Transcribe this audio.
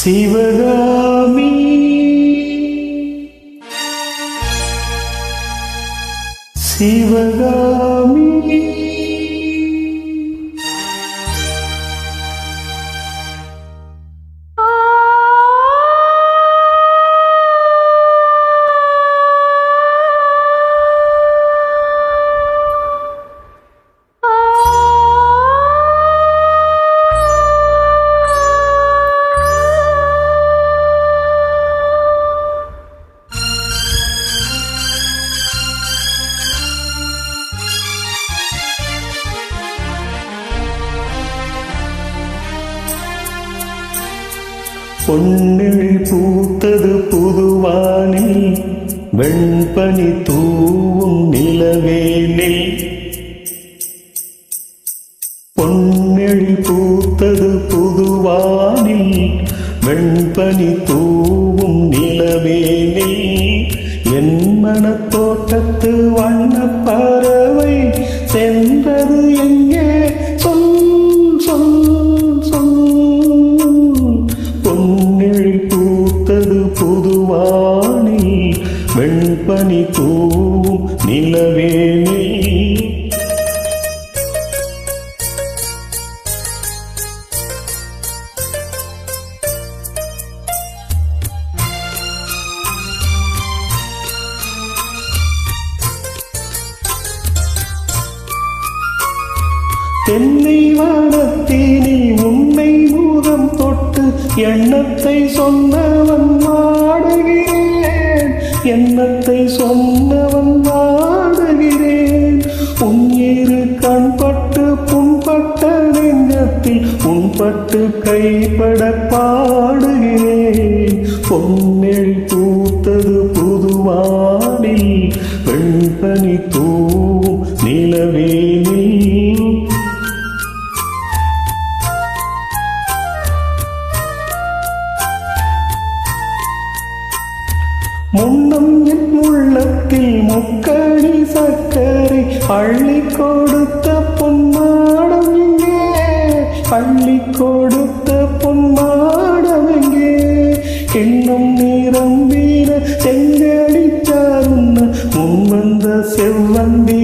சிவகாமி. சிவகாமி. பொன்னிழி பூத்தது புதுவானில் வெண்பனி தூவும் நிலவேனில் பொன்னெழி பூத்தது புதுவானில் வெண்பனி தூவும் நிலவேனில் என் மனத்தோட்டத்து வண்ணப்பா பூத்தது புதுவானில் வெண்பனி தூவும் நிலவேனில் தென்னை வானத்தினி உண்மை எண்ணத்தை சொன்னவன் வாடுகிறேன். எண்ணத்தை சொன்னவன் வாடுகிறேன். உன் இரு கண்பட்டு புண்பட்ட நெஞ்சத்தில் உன்பட்டு கைப்பட பாடுகிறேன். பொன்னெழி பூத்தது புதுவானில் வெண்பனி தூ நிலவே முன்னம் என் உள்ளத்தில் முக்கணி சக்கரை அள்ளி கொடுத்த பொன்மாடம் இங்கே அள்ளி கொடுத்த பொன்மாடம் இங்கே எண்ணம் நிரம்பின செங்கடி சாருன்ன செவ்வந்தி